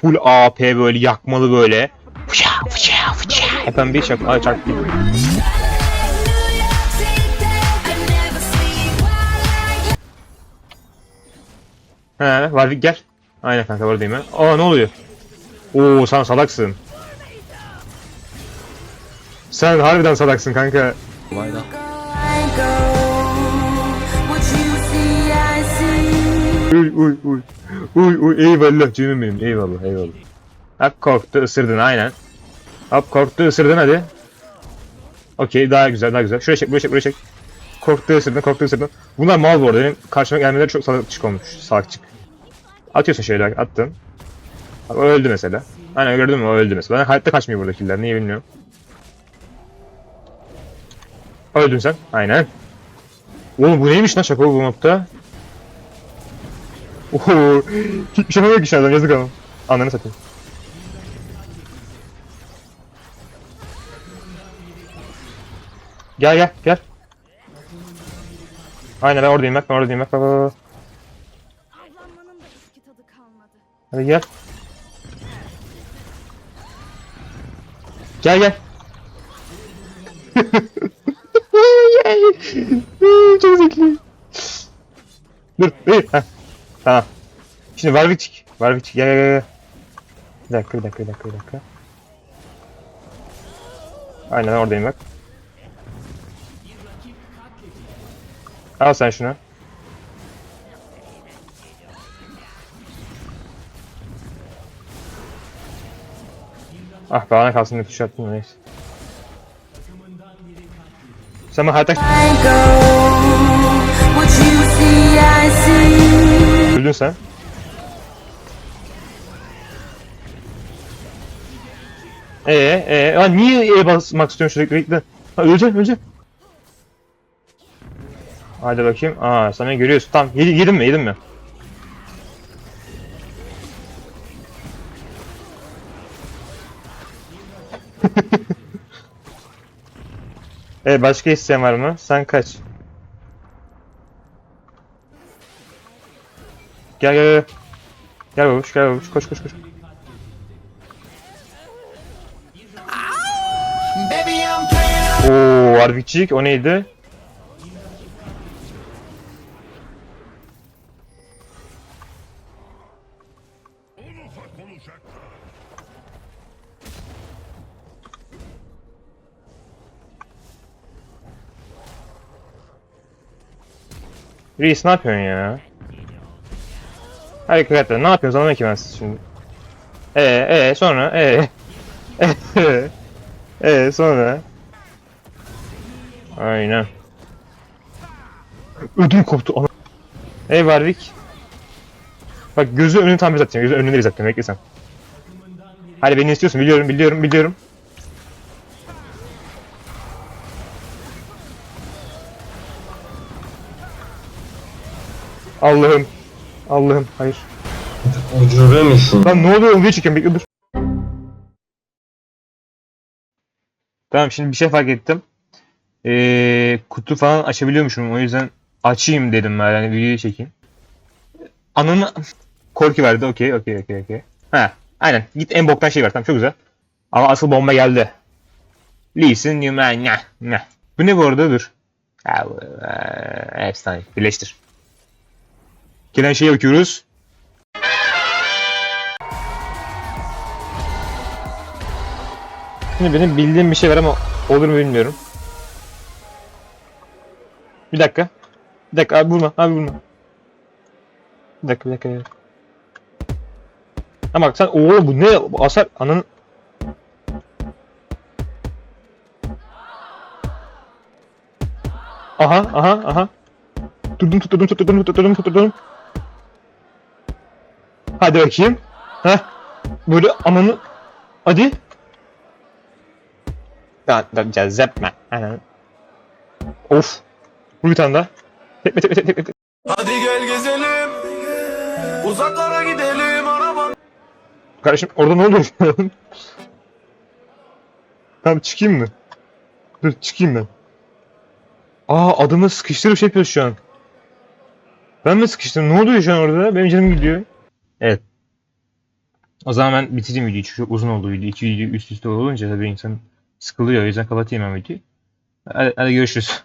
full AP böyle yakmalı böyle. Fışa fışa fışa. Hemen bir şak ay çak. He Warwick gel. Aynen kanka oradayım ben. Aa ne oluyor? Oo sen salaksın. Sen harbiden salaksın kanka. Vayda. Uy uy uy. Uy uy eyvallah canım benim eyvallah eyvallah. Hop korktu ısırdın aynen. Hop korktu ısırdın hadi. Okey daha güzel daha güzel. Şuraya çek buraya çek buraya çek. Korktu ısırdın korktu ısırdın. Bunlar mal bu arada benim karşıma gelmeleri çok salakçık olmuş. Salakçık. Atıyorsun şeyler attın. O öldü mesela. Aynen gördün mü o öldü mesela. Ben hayatta kaçmıyor buradakiler niye bilmiyorum. Öldün sen. Aynen. Oğlum bu neymiş lan şaka bu modda? Oho. Hiçbir şey yapamıyor ki şu adam yazık ama. Ananı satayım. Gel gel gel. Aynen ben oradayım bak ben oradayım bak bak bak. Avlanmanın da eski tadı kalmadı. Hadi gel. Gel gel. Çok zevkli. Dur. Heh. Tamam. Şimdi Warwick. Warwick gel gel gel. Bir dakika bir dakika bir dakika bir dakika. Aynen oradayım bak. Al sen şunu. Ah bana kalsın ne tuş attım neyse. Sen bana hayatta öldün sen. Ee, ee, lan niye E basmak istiyorsun sürekli bekle. Ha, öleceksin, öleceksin. Hadi bakayım. Aa, sen görüyorsun. Tamam, yedi, yedin mi, yedin mi? Evet, başka isteyen var mı? Sen kaç. Gel gel gel. Gel babuş, gel babuş. Koş koş koş. Oo, Arvikçik o neydi? Reis ne yapıyorsun ya? Hakikaten ne yapıyorsun anlamadım ki ben siz şimdi. Ee, ee sonra ee. Ee, sonra. Aynen. Ödüm koptu. Ana. Ey Warwick. Bak gözü önünü tam zaten. Gözü önünü zaten. Bekle sen. Hadi beni istiyorsun. Biliyorum, biliyorum, biliyorum. Allah'ım. Allah'ım. Hayır. Ucube misin? Lan ne oluyor? Video çekiyorum. Bekle dur. Tamam şimdi bir şey fark ettim. Ee, kutu falan açabiliyormuşum. O yüzden açayım dedim ben. Yani videoyu çekeyim. Ananı korku verdi. Okey, okey, okey, okey. Ha, aynen. Git en boktan şey ver. Tamam çok güzel. Ama asıl bomba geldi. Lee Sin Yuman. Bu ne bu arada? Dur. Eee, efsane. Birleştir. Gelen şeye bakıyoruz. Şimdi benim bildiğim bir şey var ama olur mu bilmiyorum. Bir dakika. Bir dakika abi vurma abi vurma. Bir dakika bir dakika. dakika. Ama bak sen oğlum bu ne bu asar ananın Aha aha aha. Tuttum tutturdum tutturdum tutturdum tutturdum. Hadi bakayım. Heh. Böyle ananı Hadi. Ya da cezzetme. Of. Vur bir tane daha. Tekme tekme tekme tekme. Hadi gel gezelim. Uzaklara gidelim araba. Kardeşim orada ne oluyor? Tamam çıkayım mı? Dur çıkayım ben. Aa adamı sıkıştırıp şey yapıyoruz şu an. Ben mi sıkıştım? Ne oluyor şu an orada? Benim canım gidiyor. Evet. O zaman ben bitireyim videoyu çünkü çok uzun oldu video. İki video üst üste olunca tabii insan sıkılıyor. O yüzden kapatayım ben videoyu. Hadi, hadi görüşürüz.